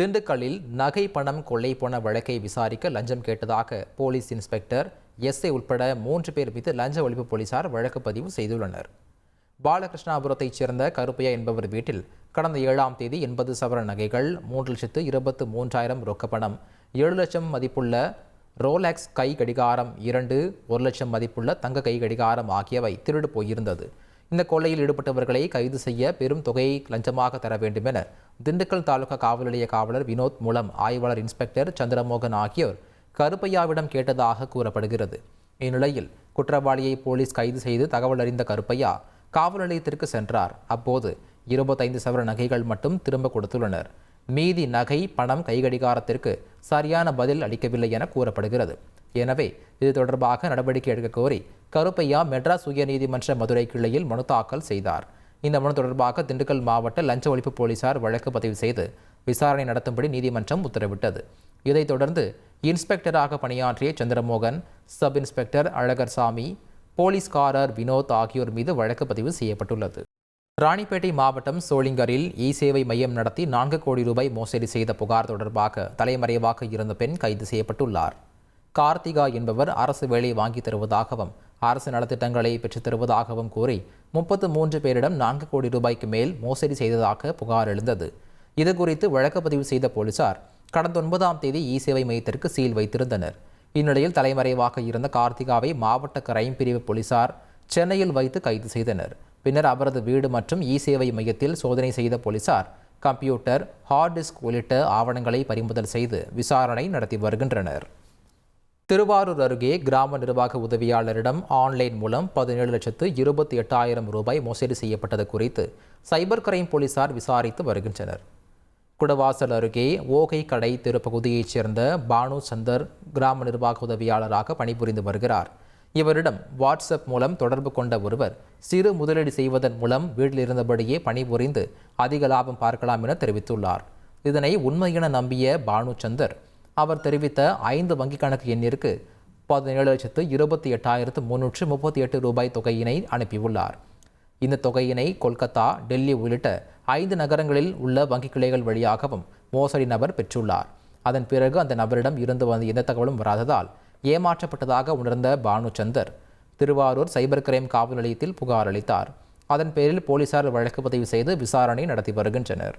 திண்டுக்கல்லில் நகை பணம் கொள்ளை போன வழக்கை விசாரிக்க லஞ்சம் கேட்டதாக போலீஸ் இன்ஸ்பெக்டர் எஸ்ஐ உட்பட மூன்று பேர் மீது லஞ்ச ஒழிப்பு போலீசார் வழக்கு பதிவு செய்துள்ளனர். பாலகிருஷ்ணாபுரத்தைச் சேர்ந்த கருப்பையா என்பவர் வீட்டில் கடந்த ஏழாம் தேதி எண்பது சவர நகைகள் மூன்று லட்சத்து இருபத்து மூன்றாயிரம் ரொக்கப்பணம் ஏழு லட்சம் மதிப்புள்ள ரோலெக்ஸ் கை கடிகாரம் இரண்டு ஒரு லட்சம் மதிப்புள்ள தங்க கை கடிகாரம் ஆகியவை திருடு போயிருந்தது. இந்த கொள்ளையில் ஈடுபட்டவர்களை கைது செய்ய பெரும் தொகையை லஞ்சமாக தர வேண்டும் என திண்டுக்கல் தாலுகா காவல் நிலைய காவலர் வினோத் மூலம் ஆய்வாளர் இன்ஸ்பெக்டர் சந்திரமோகன் ஆகியோர் கருப்பையாவிடம் கேட்டதாக கூறப்படுகிறது. இந்நிலையில் குற்றவாளியை போலீஸ் கைது செய்து தகவல் அறிந்த கருப்பையா காவல் நிலையத்திற்கு சென்றார். அப்போது இருபத்தைந்து சவர நகைகள் மட்டும் திரும்ப கொடுத்துள்ளனர். மீதி நகை பணம் கைகடிகாரத்திற்கு சரியான பதில் அளிக்கவில்லை என கூறப்படுகிறது. எனவே இது தொடர்பாக நடவடிக்கை எடுக்க கோரி கருப்பையா மெட்ராஸ் உயர்நீதிமன்ற மதுரை கிளையில் மனு தாக்கல் செய்தார். இந்த மனு தொடர்பாக திண்டுக்கல் மாவட்ட லஞ்ச ஒழிப்பு போலீசார் வழக்கு பதிவு செய்து விசாரணை நடத்தும்படி நீதிமன்றம் உத்தரவிட்டது. இதைத் தொடர்ந்து இன்ஸ்பெக்டராக பணியாற்றிய சந்திரமோகன் சப் இன்ஸ்பெக்டர் அழகர்சாமி போலீஸ்காரர் வினோத் ஆகியோர் மீது வழக்கு பதிவு செய்யப்பட்டுள்ளது. ராணிப்பேட்டை மாவட்டம் சோளிங்கரில் இ சேவை மையம் நடத்தி நான்கு கோடி ரூபாய் மோசடி செய்த புகார் தொடர்பாக தலைமறைவாக இருந்த பெண் கைது செய்யப்பட்டுள்ளார். கார்த்திகா என்பவர் அரசு வேலை வாங்கி தருவதாகவும் அரசு நலத்திட்டங்களை பெற்றுத் தருவதாகவும் கூறி முப்பத்து மூன்று பேரிடம் நான்கு கோடி ரூபாய்க்கு மேல் மோசடி செய்ததாக புகார் எழுந்தது. இதுகுறித்து வழக்கு பதிவு செய்த போலீசார் கடந்த ஒன்பதாம் தேதி இ சேவை மையத்திற்கு சீல் வைத்திருந்தனர். இந்நிலையில் தலைமறைவாக இருந்த கார்த்திகாவை மாவட்ட கிரைம் பிரிவு போலீசார் சென்னையில் வைத்து கைது செய்தனர். பின்னர் அவரது வீடு மற்றும் இ சேவை மையத்தில் சோதனை செய்த போலீசார் கம்ப்யூட்டர் ஹார்ட் டிஸ்க் உள்ளிட்ட ஆவணங்களை பறிமுதல் செய்து விசாரணை நடத்தி வருகின்றனர். திருவாரூர் அருகே கிராம நிர்வாக உதவியாளரிடம் ஆன்லைன் மூலம் பதினேழு லட்சத்து இருபத்தி எட்டாயிரம் ரூபாய் மோசடி செய்யப்பட்டது குறித்து சைபர் கிரைம் போலீசார் விசாரித்து வருகின்றனர். குடவாசல் அருகே ஓகை கடை தெருப்பகுதியைச் சேர்ந்த பானு சந்தர் கிராம நிர்வாக உதவியாளராக பணிபுரிந்து வருகிறார். இவரிடம் வாட்ஸ்அப் மூலம் தொடர்பு கொண்ட ஒருவர் சிறு முதலீடு செய்வதன் மூலம் வீட்டில் இருந்தபடியே பணிபுரிந்து அதிக லாபம் பார்க்கலாம் என தெரிவித்துள்ளார். இதனை உண்மையென நம்பிய பானு சந்தர் அவர் தெரிவித்த ஐந்து வங்கிக் கணக்கு எண்ணிற்கு பதினேழு லட்சத்து இருபத்தி எட்டாயிரத்து முன்னூற்று முப்பத்தி எட்டு ரூபாய் தொகையினை அனுப்பியுள்ளார். இந்த தொகையினை கொல்கத்தா டெல்லி உள்ளிட்ட ஐந்து நகரங்களில் உள்ள வங்கிக் கிளைகள் வழியாகவும் மோசடி நபர் பெற்றுள்ளார். அதன் பிறகு அந்த நபரிடம் இருந்து வந்த எந்த தகவலும் வராததால் ஏமாற்றப்பட்டதாக உணர்ந்த பானுச்சந்தர் திருவாரூர் சைபர் கிரைம் காவல் நிலையத்தில் புகார் அளித்தார். அதன் பேரில் போலீசார் வழக்கு பதிவு செய்து விசாரணை நடத்தி வருகின்றனர்.